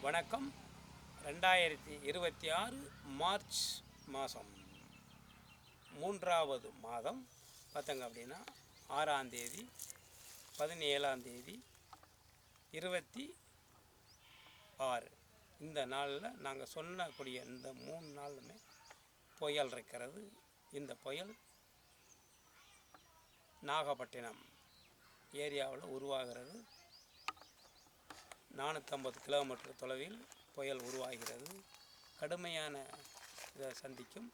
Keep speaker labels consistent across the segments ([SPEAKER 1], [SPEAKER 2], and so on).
[SPEAKER 1] வணக்கம். ரெண்டாயிரத்தி இருபத்தி ஆறு மார்ச் மாதம். மூன்றாவது மாதம். பார்த்தங்க அப்படின்னா ஆறாம் தேதி பதினேழாம் தேதி இருபத்தி ஆறு. இந்த நாளில் நாங்கள் சொன்னக்கூடிய இந்த மூணு நாளுமே புயல் இருக்கிறது. இந்த புயல் நாகப்பட்டினம் ஏரியாவில் உருவாகிறது. நானூற்றம்பது கிலோமீட்டர் தொலைவில் புயல் உருவாகிறது. கடுமையான இதை சந்திக்கும்.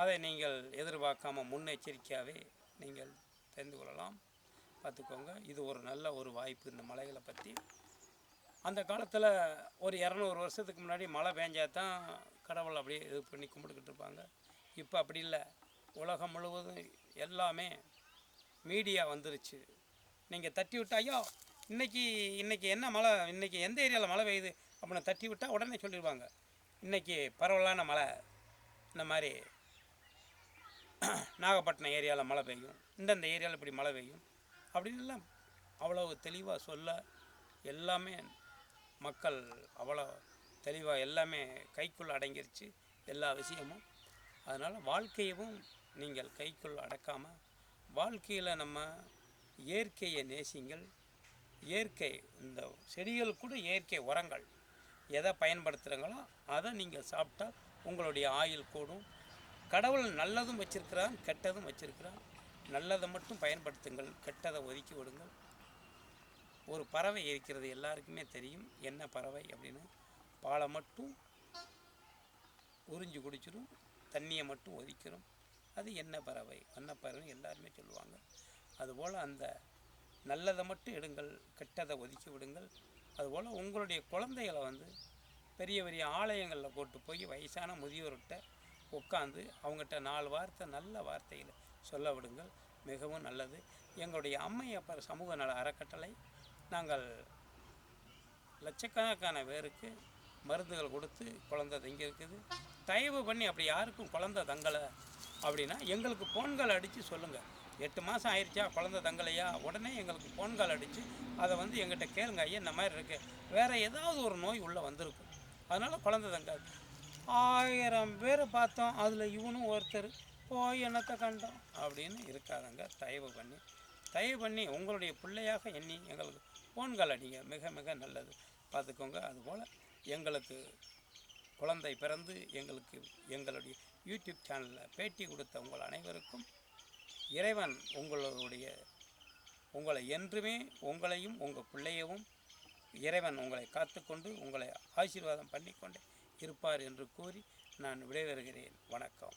[SPEAKER 1] அதை நீங்கள் எதிர்பார்க்காம முன்னெச்சரிக்கையாகவே நீங்கள் தெரிந்து கொள்ளலாம். பார்த்துக்கோங்க இது ஒரு நல்ல ஒரு வாய்ப்பு இந்த மலைகளை பற்றி. அந்த காலத்தில் ஒரு இரநூறு வருஷத்துக்கு முன்னாடி மழை பெஞ்சா தான் கடவுள் அப்படியே இது பண்ணி கும்பிட்டுக்கிட்டு இருப்பாங்க. இப்போ அப்படி இல்லை. உலகம் முழுவதும் எல்லாமே மீடியா வந்துருச்சு. நீங்கள் தட்டி விட்டாயோ இன்றைக்கி இன்றைக்கி என்ன மழை இன்றைக்கி எந்த ஏரியாவில் மழை பெய்யுது அப்படின்னு தட்டி விட்டால் உடனே சொல்லிடுவாங்க. இன்றைக்கி பரவலான மழை இந்த மாதிரி நாகப்பட்டினம் ஏரியாவில் மழை பெய்யும் இந்தந்த ஏரியாவில் இப்படி மழை பெய்யும் அப்படின்னு எல்லாம் அவ்வளவு தெளிவாக சொல்ல எல்லாமே மக்கள் அவ்வளோ தெளிவாக எல்லாமே கைக்குள் அடங்கிருச்சு எல்லா விஷயமும். அதனால் வாழ்க்கையவும் நீங்கள் கைக்குள் அடக்காமல் வாழ்க்கையில் நம்ம இயற்கையை நேசிங்கள். இயற்கை இந்த செடிகள் கூட இயற்கை உரங்கள். எதை பயன்படுத்துகிறாங்களோ அதை நீங்கள் சாப்பிட்டா உங்களுடைய ஆயுள் கூடும். கடவுள் நல்லதும் வச்சிருக்கிறான் கெட்டதும் வச்சிருக்கிறான் நல்லதை மட்டும் பயன்படுத்துங்கள் கெட்டதை ஒதுக்கி விடுங்கள். ஒரு பறவை இருக்கிறது எல்லாருக்குமே தெரியும். என்ன பறவை அப்படின்னு? பாலை மட்டும் உறிஞ்சு குடிச்சிடும் தண்ணியை மட்டும் ஒதுக்கிடும் அது என்ன பறவை? பறவை எல்லாருமே சொல்லுவாங்க. அதுபோல் அந்த நல்லதை மட்டும் எடுங்கள் கெட்டதை ஒதுக்கி விடுங்கள். அதுபோல் உங்களுடைய குழந்தைகளை வந்து பெரிய பெரிய ஆலயங்களில் கூட்டு போய் வயசான முதியோர்கிட்ட உட்காந்து அவங்ககிட்ட நாலு வார்த்தை நல்ல வார்த்தைகளை சொல்ல விடுங்கள். மிகவும் நல்லது. எங்களுடைய அம்மையப்பர் சமூக நல அறக்கட்டளை. நாங்கள் லட்சக்கணக்கான பேருக்கு மருந்துகள் கொடுத்து குழந்தை தங்கி இருக்குது தயவு பண்ணி அப்படி யாருக்கும் குழந்தை தங்கலை அப்படின்னா எங்களுக்கு போன்கள் அடித்து சொல்லுங்கள் எட்டு மாதம் ஆயிடுச்சா குழந்த தங்கலையா? உடனே எங்களுக்கு ஃபோன் கால் அடித்து அதை வந்து எங்கிட்ட கேளுங்க ஐயா இந்த மாதிரி இருக்குது வேறு ஏதாவது ஒரு நோய் உள்ளே வந்திருக்கும். அதனால் குழந்த தங்காது. ஆயிரம் பேரை பார்த்தோம் அதில் இவனும் ஒருத்தர். போய் என்னத்தை கண்டோம் அப்படின்னு இருக்காதங்க தயவு பண்ணி. தயவு பண்ணி உங்களுடைய பிள்ளையாக எண்ணி எங்களுக்கு ஃபோன் கால் அடிங்க. மிக மிக நல்லது. பார்த்துக்கோங்க அதுபோல் எங்களுக்கு குழந்தை பிறந்து எங்களுக்கு எங்களுடைய யூடியூப் சேனலில் பேட்டி கொடுத்த உங்கள் அனைவருக்கும் இறைவன் உங்களுடைய உங்களை என்றுமே உங்களையும் உங்கள் பிள்ளையவும் இறைவன் உங்களை காத்துக்கொண்டு உங்களை ஆசீர்வாதம் பண்ணிக்கொண்டு இருப்பார் என்று கூறி நான் விடைபெறுகிறேன். வணக்கம்.